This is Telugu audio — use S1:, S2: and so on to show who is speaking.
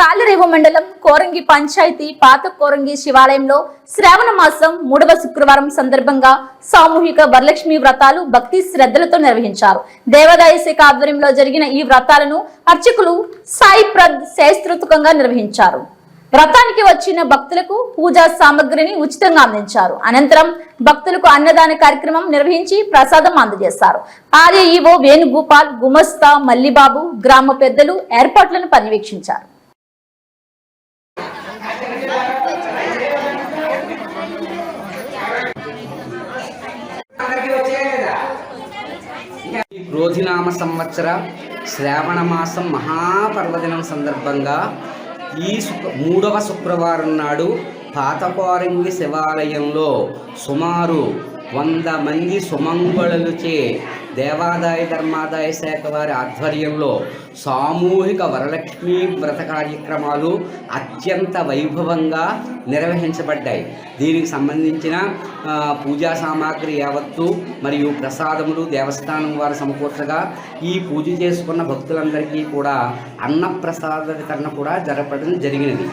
S1: తాళరేవు మండలం కోరంగి పంచాయతీ పాత కోరంగి శివాలయంలో శ్రావణ మాసం మూడవ శుక్రవారం సందర్భంగా సామూహిక వరలక్ష్మి వ్రతాలు భక్తి శ్రద్ధలతో నిర్వహించారు. దేవాదాయ శాఖ ఆధ్వర్యంలో జరిగిన ఈ వ్రతాలను అర్చకులు సాయి ప్రద్ శాస్త్రోత్తుకంగా నిర్వహించారు. వ్రతానికి వచ్చిన భక్తులకు పూజా సామగ్రిని ఉచితంగా అందించారు. అనంతరం భక్తులకు అన్నదాన కార్యక్రమం నిర్వహించి ప్రసాదం అందజేశారు. ఆలయ వేణుగోపాల్ గుమస్తా మల్లిబాబు గ్రామ పెద్దలు ఏర్పాట్లను పర్యవేక్షించారు.
S2: రోధినామ సంవత్సర శ్రావణ మాసం మహాపర్వదినం సందర్భంగా ఈ శుక్ర మూడవ శుక్రవారం నాడు పాతపారంగి శివాలయంలో సుమారు వంద మంది సుమంగళులచే దేవాదాయ ధర్మాదాయ శాఖ వారి ఆధ్వర్యంలో సామూహిక వరలక్ష్మీ వ్రత కార్యక్రమాలు అత్యంత వైభవంగా నిర్వహించబడ్డాయి. దీనికి సంబంధించిన పూజా సామాగ్రి యావత్తు మరియు ప్రసాదములు దేవస్థానం వారు సమకూర్చగా ఈ పూజ చేసుకున్న భక్తులందరికీ కూడా అన్నప్రసాద వితరణ కూడా జరపడం జరిగినది.